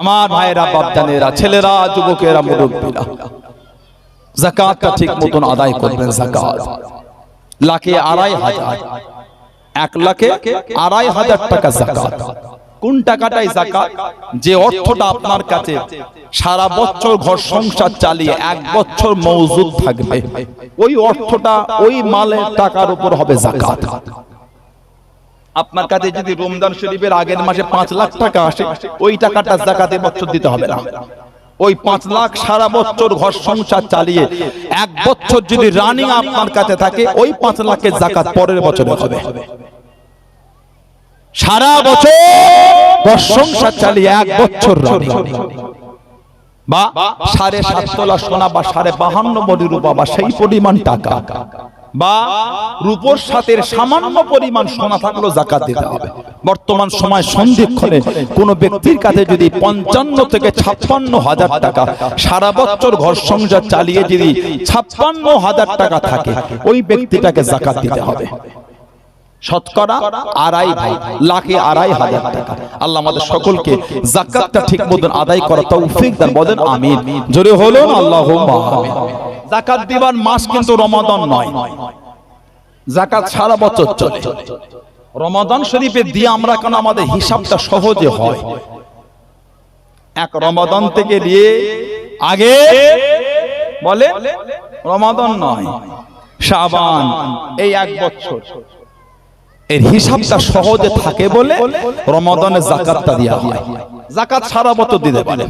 আমার ভাইয়েরা বাপজানেরা ছেলেরা যুবকেরা মুরব্বীরা। জাকাতটা ঠিক মতন আদায় করবেন জাকাত। লাখে আড়াই হাজার। এক লাখে আড়াই হাজার টাকা জাকাত। কোন টাকাটাই জাকাত? যে অর্থটা আপনার কাছে সারা বছর ঘর সংসার চালিয়ে এক বছর মজুদ থাকবে। ওই অর্থটা ওই মালের টাকার উপর হবে জাকাত। আপনার কাছে যদি রমজান শরীফের আগের মাসে পাঁচ লাখ টাকা আসে ওই টাকাটা জাকাতে বছর দিতে হবে না। ওই পাঁচ লাখ সারা বছর ঘর সংসার চালিয়ে এক বছর যদি রানিং আপনার কাছে থাকে ওই পাঁচ লাখের জাকাত পরের বছরে হবে। সারা বছর ঘর সংসার চালিয়ে এক বছর রানিং বা সাড়ে সাত তোলা সোনা বা সাড়ে বাহান্ন কোটি রূপা বা সেই পরিমাণ টাকা। বা রূপোর সাথে সামান্য পরিমাণ সোনা থাকলেও জাকাত দিতে হবে। বর্তমান সময় সন্ধিক্ষণে কোন ব্যক্তির কাছে যদি পঞ্চান্ন থেকে ছাপ্পান্ন হাজার টাকা সারা বছর ঘর সংসার চালিয়ে যদি ছাপ্পান্ন হাজার টাকা থাকে, ওই ব্যক্তিটাকে জাকাত দিতে হবে। শতকরা আড়াই লাখে আড়াই হাজার টাকা। আল্লাহ আমাদের সকলকে জাকাতটা ঠিক মতন আদায় করা তৌফিক দেন, বলেন আমিন। জোরে হলো আল্লাহ আমিন। জাকাত দিবার মাস কিন্তু রমাদান নয়। জাকাত সারা বছর চলে। রমাদান শরীফে দিয়ে আমরা কেন আমাদের হিসাবটা সহজে হয়? এক রমাদান থেকে দিয়ে আগে বলে রমাদান নয়, শাবান এই এক বছর। এর হিসাবটা সহজে থাকে বলে রমাদানে জাকাতটা দেওয়া হয়। জাকাত সারা বছর দিতে পারে।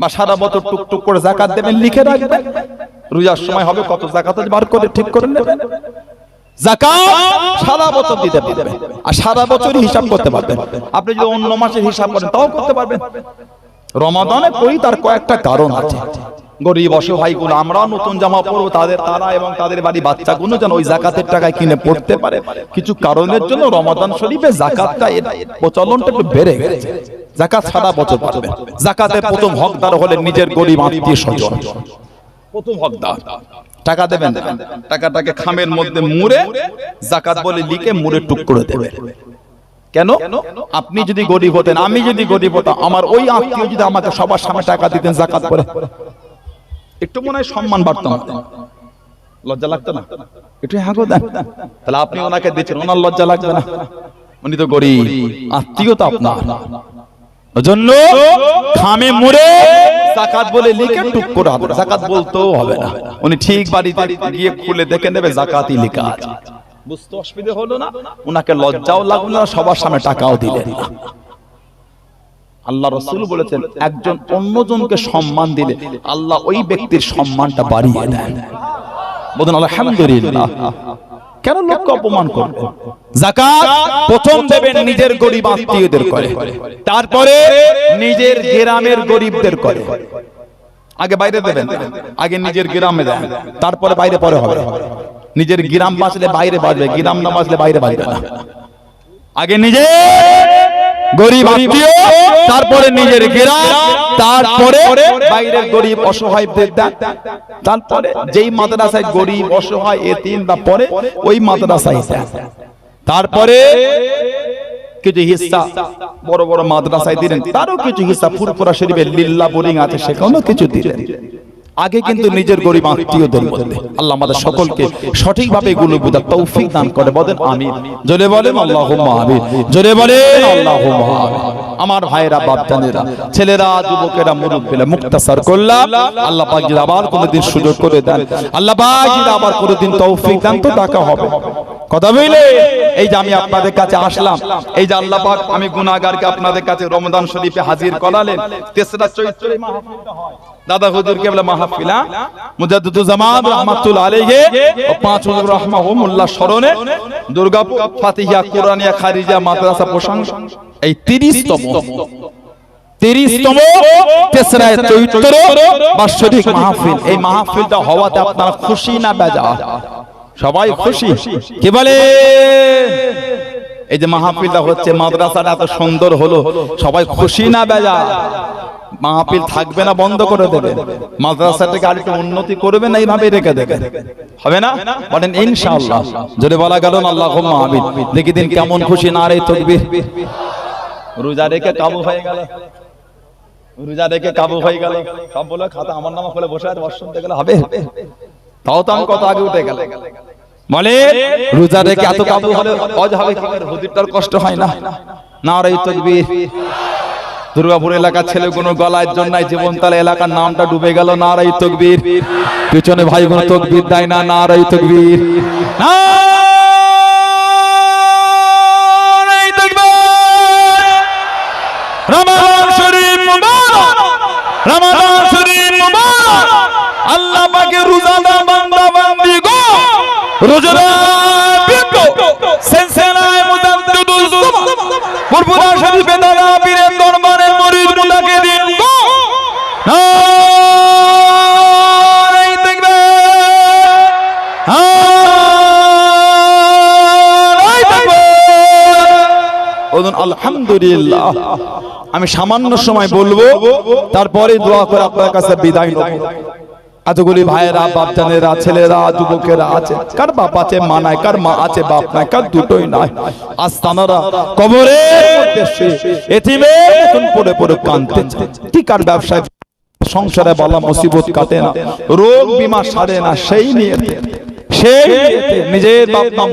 বা সারা বছর টুকটুক করে জাকাত দেবেন, লিখে রাখবেন। রোজার সময় হবে, কত জাকাত বার করে ঠিক করে নেবেন সারা বছর হিসাব করতে পারবেন। তার কয়েকটা কারণ আছে। গরিব আমরাও নতুন জামা পরবো, তাদের তারা এবং তাদের বাড়ি যেন ওই জাকাতের টাকায় কিনে পড়তে পারে। কিছু কারণের জন্য রমাদান শরীফে জাকাতটা প্রচলনটা একটু বেড়ে গেছে। জাকাত সারা বছর পাবে জাকাতের প্রথম হকদার হলে নিজের গরিব আত্মীয় স্বজন। প্রথম হকদার টাকা দেবেন টাকাটাকে খামের মধ্যে মুড়ে জাকাত বলে লিখে মুড়ে টুক করে দেবেন। কেন? আপনি যদি গরিব হতেন আমি যদি গরিব হতাম আমার ওই আত্মীয় যদি আমাকে সবার সামনে টাকা দিতেন জাকাত করে একটু মনে হয় সম্মান বাড়তাম লজ্জা লাগতো না? একটু হ্যাঁ গো দেন। তাহলে আপনি ওনাকে দিচ্ছেন ওনার লজ্জা লাগবে না। উনি তো গরিব। আত্মীয় তো আপনার। জন্য খামে মুড়ে জাকাত বলে লিখে টুক করে হবে জাকাত বলতেও হবে না। উনি ঠিক বাড়িতে গিয়ে খুলে দেখে নেবে জাকাতই লেখা আছে। বুঝতে অসুবিধা হলো না? উনাকে লজ্জাও লাগল না, সবার সামনে টাকাও দিলেন না। আল্লাহ রসুল বলেছেন, একজন অন্যজনকে সম্মান দিলে আল্লাহ ওই ব্যক্তির সম্মানটা বাড়িয়ে দেন। বলুন, আলহামদুলিল্লাহ। কেন লোককে অপমান করবে? জাকাত প্রথম দেবেন নিজের গরিব আত্মীয়দের করে। তারপরে নিজের গ্রামের গরিবদের করে। আগে বাইরে দেবেন আগে নিজের গ্রামে দেন। তারপরে বাইরে পরে হবে। নিজের গ্রাম বাঁচলে বাইরে বাঁচবে গ্রাম না বাঁচলে বাইরে বাঁচবে না। আগে নিজে গরিব আত্মীয় তারপরে নিজের গ্রাম তারপরে বাইরের গরিব অসহায়দের দেন। তারপরে যেই মাদ্রাসায় গরিব অসহায় এতিম বা পরে ওই মাদ্রাসায় তারপরে কিছু হিস্সা বড় বড় মাদ্রাসায় দিলেন। তারও কিছু হিস্সা ফুরফুরা শরীফের লিল্লা বোরিং আছে সেখানেও কিছু দিলেন। আগে কিন্তু নিজের গরিব আত্মীয়দের মধ্যে। আল্লাহ আমাদের সকলকে সঠিকভাবে এগুলো বোঝার তৌফিক দান করে। বলেন আমি জোরে বলেন আল্লাহ আমিন। জোরে বলেন আল্লাহ আমার ভাইয়েরা বাপজানেরা ছেলেরা যুবকেরা মুরব্বীরা মুক্তাসার করলাম। আল্লাহ পাক যদি আবার কোনোদিন সুযোগ করে দেন। আল্লাহ পাক যদি আবার কোনোদিন তৌফিক দেন তো ডাকা হবে। কথা বলে এই যে আমি আপনাদের কাছে আসলাম, এই যে আল্লাহ পাক আমি গুনাহগারকে আপনাদের কাছে রমজান শরীফে হাজির করালেন, তেসরা চৈত্রে মাহফিলটা হয় দাদা হুজুর কেবলা মাহফিলা মুজাদ্দিদুল জামান রাহমাতুল্লাহ আলাইহি ও পাঁচ হুজুর রাহমাহুমুল্লাহ স্মরণে দুর্গাপুর ফাতিহা কোরআনিয়া খারিজা মাদ্রাসা প্রশংসা এই 30 তম 30 তম তেসরা চৈত্র বার্ষিক মাহফিল। এই মাহফিলটা হওয়াতে আপনারা খুশি না বেজা সবাই খুশি। কি বলে? এই যে মাহফিলটা হচ্ছে মাদ্রাসাটা এত সুন্দর হলো। সবাই খুশি না বেজা? মাহফিল থাকবে না বন্ধ করে দেবে। মাদ্রাসাটাকে আর একটু উন্নতি করবে না এইভাবে রেখে দেবে। হবে না? বলেন ইনশাআল্লাহ। যদি বলা গেল না আল্লাহ আমিন। দেখি দিন কেমন খুশি না রে তকবীর। রোজা রেখে কাবু হয়ে গেল। রোজা রেখে কাবু হয়ে গেল। সব বলে খাতা আমার নামে খুলে বসে আছে বর্ষণ গেলে হবে? তাও তো আমি কত আগে উঠে গেল। বলে রোজা রেখে এত কাবু হলে অজ হবে হুদিরটার কষ্ট হয় না। না। রে তকবীর। দুর্গাপুর এলাকার ছেলেগুলো গলায় জন্য জীবন তালে এলাকার নামটা ডুবে গেল। না রে তকবীর। পিছনে ভাই বোন তকবীর দেয় না না রে তকবীর। না রে তকবীর। রমাদান শরীফ মুবারক। রমাদান শরীফ মুবারক আল্লাহ পাকে রোজাদার বান্দা, বান্দি গো। রোজাদার বিন্দু সেনসেনায় মুদাদ্দিদুল জামান পুরপুরা শরীফে দাদা পীরের দরবারে মরিদ মুদাকে দিন গো। আলহামদুলিল্লাহ। আমি সামান্য সময় বলব, তারপরে দোয়া করে আপনার কাছে বিদায় নেব। এতগুলি ভাইয়েরা, বাপজানেরা, ছেলেরা, যুবকেরা আছে। কার বাপ আছে, মা নাই, কার মা আছে, বাপ নাই, কার দুটোই নাই। আস্তানারা সে এতিমের মতন পড়ে পড়ে কাঁদতেছে। কি কার ব্যবসায় সংসারে বলা মুসিবত কাটে না। রোগ বিমা সারে না, সেই নিয়ে সেই নিজের বাপ মা